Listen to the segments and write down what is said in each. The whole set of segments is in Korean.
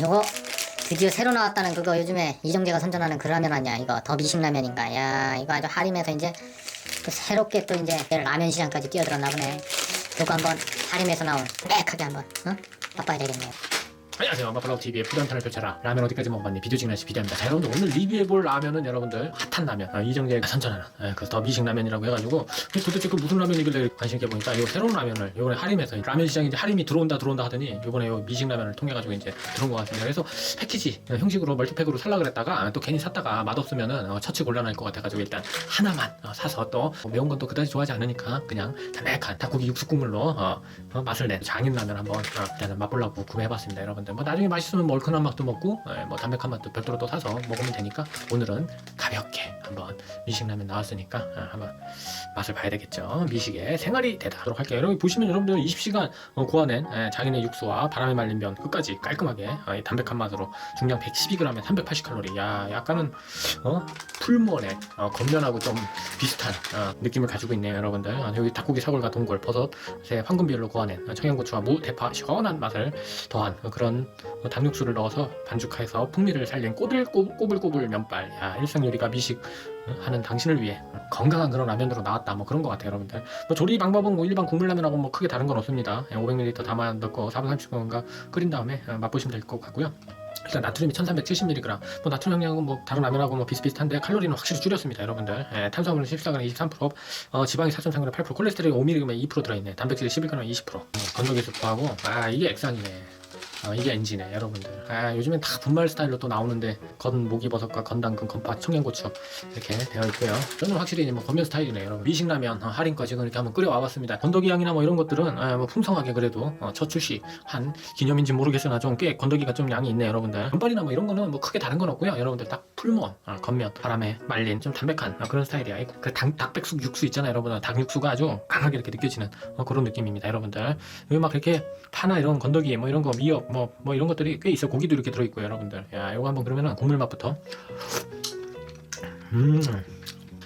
요거 드디어 새로 나왔다는 그거 요즘에 이정재가 선전하는 그 라면 아니야? 이거 더 미식라면인가? 야 이거 아주 하림에서 이제 또 새롭게 또 이제 라면 시장까지 뛰어들었나 보네. 요거 한번 하림에서 나온 빽하게 한번 어? 맛봐야 되겠네요 안녕하세요. 마플라우TV의 부담탄을 펼쳐라. 라면 어디까지 먹어봤니? 비디오직날씨 비디오입니다. 자 여러분들 오늘 리뷰해볼 라면은 여러분들 핫한 라면. 아, 이정재가 선전하는 예, 그더 미식 라면이라고 해가지고. 그 도대체 그 무슨 라면이길래 관심 있게 보니까 이 새로운 라면을 이번에 하림에서 라면 시장에 이제 하림이 들어온다 들어온다 하더니 이번에 요 미식 라면을 통해 가지고 이제 들어온 것 같습니다. 그래서 패키지 어, 형식으로 멀티팩으로 살라 그랬다가 아, 또 괜히 샀다가 맛없으면은 어, 처치 곤란할 것 같아가지고 일단 하나만 어, 사서 또 매운 건 또 그다지 좋아하지 않으니까 그냥 담백한 닭고기 육수 국물로 어, 어, 맛을 낸 장인 라면 한번 어, 일단은 맛보려고 구매해봤습니다 여러분들 뭐 나중에 맛있으면 뭐 얼큰한 맛도 먹고 예, 뭐 담백한 맛도 별도로 또 사서 먹으면 되니까 오늘은 가볍게 한번 미식라면 나왔으니까 어, 한번 맛을 봐야 되겠죠. 미식의 생활이 되도록 할게요. 여러분 보시면 여러분들 20시간 어, 구워낸 예, 장인의 육수와 바람에 말린 면 끝까지 깔끔하게 어, 이 담백한 맛으로 중량 112g에 380칼로리. 야 약간은 어 풀무원의 어, 겉면하고 좀 비슷한 어, 느낌을 가지고 있네요 여러분들. 어, 여기 닭고기 사골과 동골 버섯 새 황금비율로 구워낸 어, 청양고추와 무 대파 시원한 맛을 더한 어, 그런 어, 닭육수를 넣어서 반죽해서 풍미를 살린 꼬들꼬불꼬불 면발 야 일상 요리가 미식 어, 하는 당신을 위해 어, 건강한 그런 라면으로 나왔다. 뭐 그런 것 같아요 여러분들. 뭐 조리 방법은 뭐 일반 국물라면하고 뭐 크게 다른 건 없습니다. 500ml 담아 넣고 4분 30분간 끓인 다음에 어, 맛보시면 될 것 같고요. 일단 나트륨이 1370mg 뭐 나트륨 함량은 뭐 다른 라면하고 뭐 비슷비슷한데 칼로리는 확실히 줄였습니다 여러분들. 예, 탄수화물은 14g 23% 어, 지방이 4.3g 8% 콜레스테롤이 5mg에 2% 들어있네. 단백질이 11g 20% 어, 건조기 수프하고 아 이게 액상이네 어, 이게 엔진에 여러분들. 아 요즘엔 다 분말 스타일로 또 나오는데 건 목이버섯과 건당근 건파 청양고추 이렇게 되어 있고요. 저는 확실히 뭐 겉면 스타일이네요 여러분. 미식라면 어, 할인 거 지금 이렇게 한번 끓여와 봤습니다. 건더기 향이나 뭐 이런 것들은 아, 뭐 풍성하게 그래도 어, 첫 출시 한 기념인지 모르겠으나 좀 꽤 건더기가 좀 양이 있네 여러분들. 면발이나 뭐 이런 거는 뭐 크게 다른 건 없고요. 여러분들 딱 풀무원 어, 겉면 바람에 말린 좀 담백한 어, 그런 스타일이야. 그 닭, 닭백숙 육수 있잖아요 여러분. 닭 육수가 아주 강하게 이렇게 느껴지는 어, 그런 느낌입니다 여러분들. 여기 막 이렇게 파나 이런 건더기 뭐 이런 거 미역 뭐, 뭐 이런 것들이 꽤 있어. 고기도 이렇게 들어있고요 여러분들. 야 이거 한번 그러면은 국물 맛부터. 음.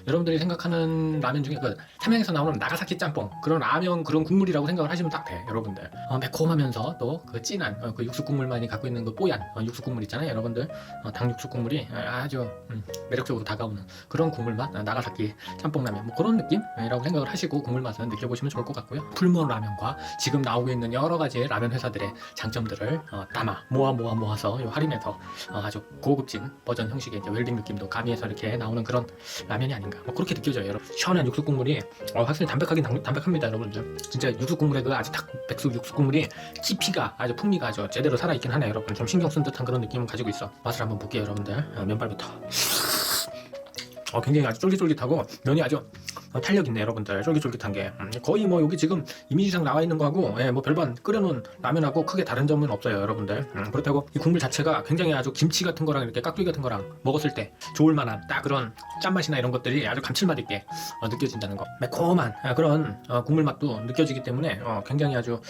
여러분들이 생각하는 라면 중에 그 삼양에서 나오는 나가사키 짬뽕 그런 라면 그런 국물이라고 생각을 하시면 딱 돼 여러분들. 어, 매콤하면서 또 그 진한 어, 그 육수 국물만이 갖고 있는 그 뽀얀 어, 육수 국물 있잖아요 여러분들. 어, 닭 육수 국물이 아주 음, 매력적으로 다가오는 그런 국물 맛 어, 나가사키 짬뽕 라면. 뭐 그런 느낌이라고 생각을 하시고 국물 맛은 느껴보시면 좋을 것 같고요. 풀무원 라면과 지금 나오고 있는 여러 가지 라면 회사들의 장점들을 어, 담아 모아 모아 모아서 요 할인에서 어, 아주 고급진 버전 형식의 이제 웰빙 느낌도 가미해서 이렇게 나오는 그런 라면이 아닌가. 뭐 그렇게 느껴져요 여러분. 시원한 육수 국물이 어, 확실히 담백하긴 담, 담백합니다 여러분들 진짜 육수 국물의 그 아주 닭 백숙 육수 국물이 깊이가 아주 풍미가 아주 제대로 살아있긴 하네 여러분. 좀 신경 쓴 듯한 그런 느낌을 가지고 있어. 맛을 한번 볼게요 여러분들. 어, 면발부터. 어, 굉장히 아주 쫄깃쫄깃하고 면이 아주 어, 탄력 있네 여러분들. 쫄깃쫄깃한 게. 음, 거의 뭐 여기 지금 이미지상 나와 있는 거하고 예, 뭐 별반 끓여놓은 라면하고 크게 다른 점은 없어요 여러분들. 음, 그렇다고 이 국물 자체가 굉장히 아주 김치 같은 거랑 이렇게 깍두기 같은 거랑 먹었을 때 좋을 만한 딱 그런 짠맛이나 이런 것들이 아주 감칠맛 있게 어, 느껴진다는 거. 매콤한 아, 그런 어, 국물 맛도 느껴지기 때문에 어, 굉장히 아주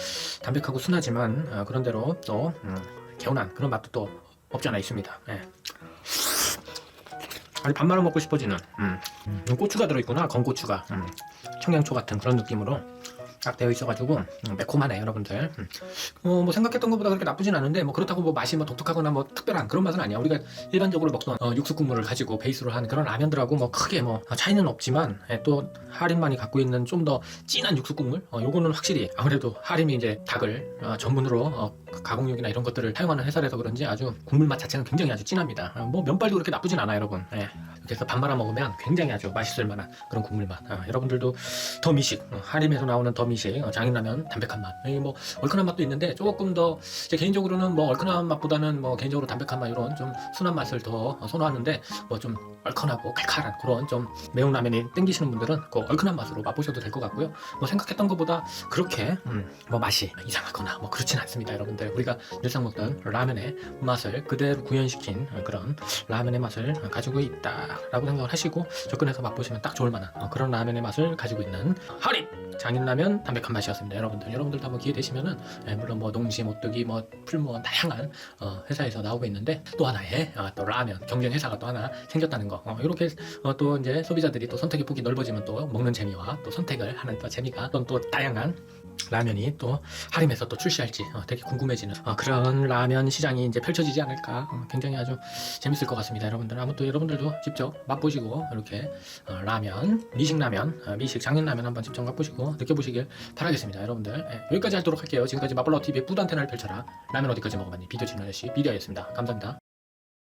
담백하고 순하지만 어, 그런대로 또 음, 개운한 그런 맛도 또 없지 않아 있습니다. 예. 밥 말아 먹고 싶어지는 음. 음, 고추가 들어있구나 건고추가 음. 청양초 같은 그런 느낌으로 딱 되어 있어가지고 음, 매콤하네 여러분들. 음. 어, 뭐 생각했던 것보다 그렇게 나쁘진 않은데 뭐 그렇다고 뭐 맛이 뭐 독특하거나 뭐 특별한 그런 맛은 아니야. 우리가 일반적으로 먹던 어, 육수 국물을 가지고 베이스로 한 그런 라면들하고 뭐 크게 뭐 차이는 없지만 예, 또 할인만이 갖고 있는 좀 더 진한 육수 국물 어, 요거는 확실히 아무래도 할인이 이제 닭을 어, 전문으로 어, 그 가공육이나 이런 것들을 사용하는 회사라서 그런지 아주 국물 맛 자체는 굉장히 아주 진합니다. 어, 뭐 면발도 그렇게 나쁘진 않아 여러분. 예. 해서 밥 말아 먹으면 굉장히 아주 맛있을 만한 그런 국물 맛. 아, 여러분들도 더 미식 어, 할인에서 나오는 더 미식 어, 장인라면 담백한 맛. 이 뭐 얼큰한 맛도 있는데 조금 더 제 개인적으로는 뭐 얼큰한 맛보다는 뭐 개인적으로 담백한 맛 이런 좀 순한 맛을 더 어, 선호하는데 뭐 좀 얼큰하고 칼칼한 그런 좀 매운 라면이 땡기시는 분들은 그 얼큰한 맛으로 맛보셔도 될 것 같고요. 뭐 생각했던 것보다 그렇게 음, 뭐 맛이 이상하거나 뭐 그렇진 않습니다 여러분들. 우리가 일상 먹던 라면의 맛을 그대로 구현시킨 어, 그런 라면의 맛을 가지고 있다라고 생각을 하시고 접근해서 맛보시면 딱 좋을 만한 어, 그런 라면의 맛을 가지고 있는 할인! 장인라면 담백한 맛이었습니다. 여러분들 여러분들도 한번 기회 되시면은 예, 물론 뭐 농심 오뚜기 뭐 풀무원 다양한 어, 회사에서 나오고 있는데 또 하나의 어, 또 라면 경쟁 회사가 또 하나 생겼다는 거. 어, 이렇게 어, 또 이제 소비자들이 또 선택의 폭이 넓어지면 또 먹는 재미와 또 선택을 하는 또 재미가 또, 또 다양한 라면이 또 하림에서 또 출시할지 어, 되게 궁금해지는 어, 그런 라면 시장이 이제 펼쳐지지 않을까 어, 굉장히 아주 재밌을 것 같습니다 여러분들. 아무튼 또 여러분들도 직접 맛보시고 이렇게 어, 라면 미식 라면 어, 미식 장인 라면 한번 직접 맛보시고 느껴보시길 바라겠습니다 여러분들. 예, 여기까지 하도록 할게요. 지금까지 맛볼라우 TV의 뿌단테나를 펼쳐라. 라면 어디까지 먹어봤니? 비디오 진행 아저씨 비디오였습니다. 감사합니다